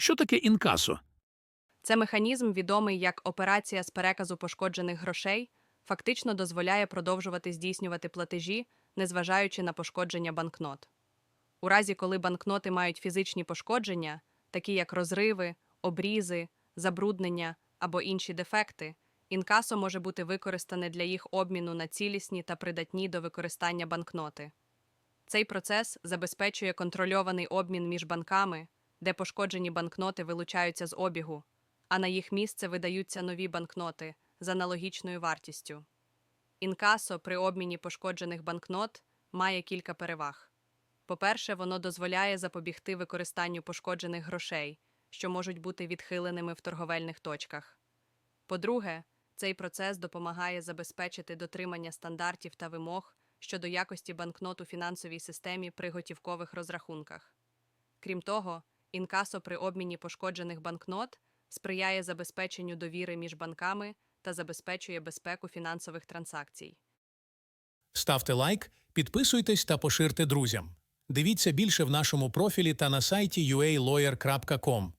Що таке інкасо? Це механізм, відомий як операція з переказу пошкоджених грошей, фактично дозволяє продовжувати здійснювати платежі, незважаючи на пошкодження банкнот. У разі, коли банкноти мають фізичні пошкодження, такі як розриви, обрізи, забруднення або інші дефекти, інкасо може бути використане для їх обміну на цілісні та придатні до використання банкноти. Цей процес забезпечує контрольований обмін між банками, де пошкоджені банкноти вилучаються з обігу, а на їх місце видаються нові банкноти з аналогічною вартістю. Інкасо при обміні пошкоджених банкнот має кілька переваг. По-перше, воно дозволяє запобігти використанню пошкоджених грошей, що можуть бути відхиленими в торговельних точках. По-друге, цей процес допомагає забезпечити дотримання стандартів та вимог щодо якості банкнот у фінансовій системі при готівкових розрахунках. Крім того, інкасо при обміні пошкоджених банкнот сприяє забезпеченню довіри між банками та забезпечує безпеку фінансових транзакцій. Ставте лайк, підписуйтесь та поширте друзям. Дивіться більше в нашому профілі та на сайті ualawyer.com.